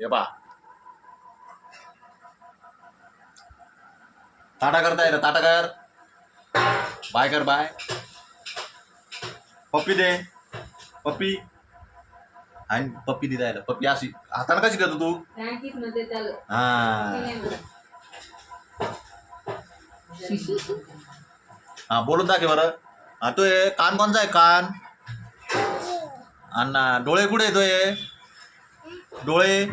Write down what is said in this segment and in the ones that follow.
हे बा ताटा करता येतं ताटा कर. बाय कर बाय. पप्पी दे. पप्पी. आणि पप्पी दे द्यायला पप्पी अशी हाताने कशी देतो तू? हा. हा बोलून दाखव बरं. हा तो हे कान कोणचा आहे? कान. आणि डोळे कुठे येतोय डोळे?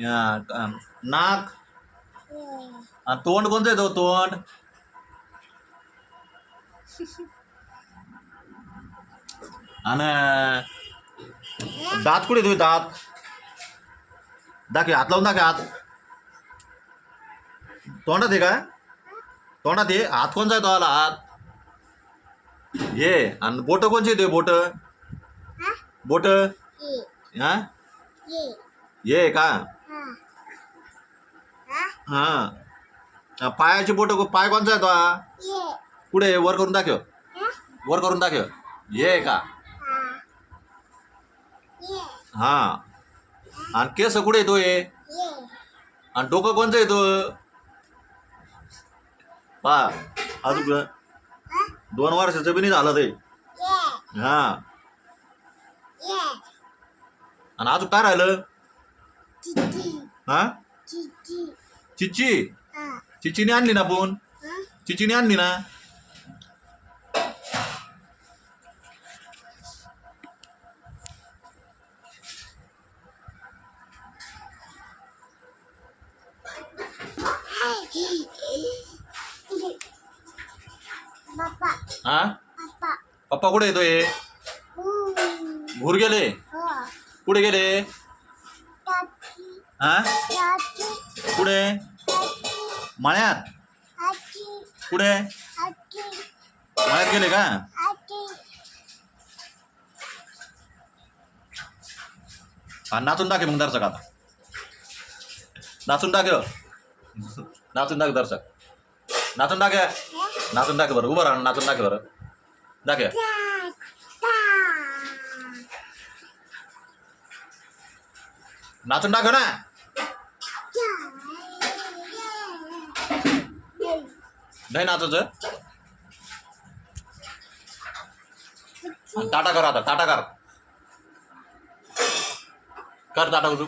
या, अं, नाक. तोंड कोणतं आहे तो तोंड? आणि दात कुठे येतोय दात? दाखव हात लावून दाखव हात. तोंडात आहे का? तोंडात आहे? हात कोणचा आहे तो आला? हात. ये आणि बोट कोणचे येतोय बोट? बोट? हा. ये का? हा. हा, पायाची बोट पाय कोणचा आहे तो हा? कुठे आहे? वर करून दाखव. वर करून दाखव. ये का? हा. आणि केस कुठे येतोय आणि डोकं कोणचं येतो पा अजून दोन वर्षाचं बी नाही झालं ते. हा. आणि अजून काय राहिलं? हा? चिच्ची चिच्चीने आणली ना आपण चिच्चीने आणली ना? हा? पप्पा कुठे येतोय भूर गेले? oh, कुठे गेले? हा? कुठे? मळ्यात? कुठे? मळ्यात गेले का. हा नाचून दाखव मग दर्शक आता. नाचून दाखव नाचून दाखव दर्शक. नाचून दाखव नाचून दाखव बरं. उभं राहा नाचून दाखव बरं. Tata. नाचून दाखव ना. नाही नाचायचं हा, टाटा कर आता टाटा कर. कर टाटा उजू.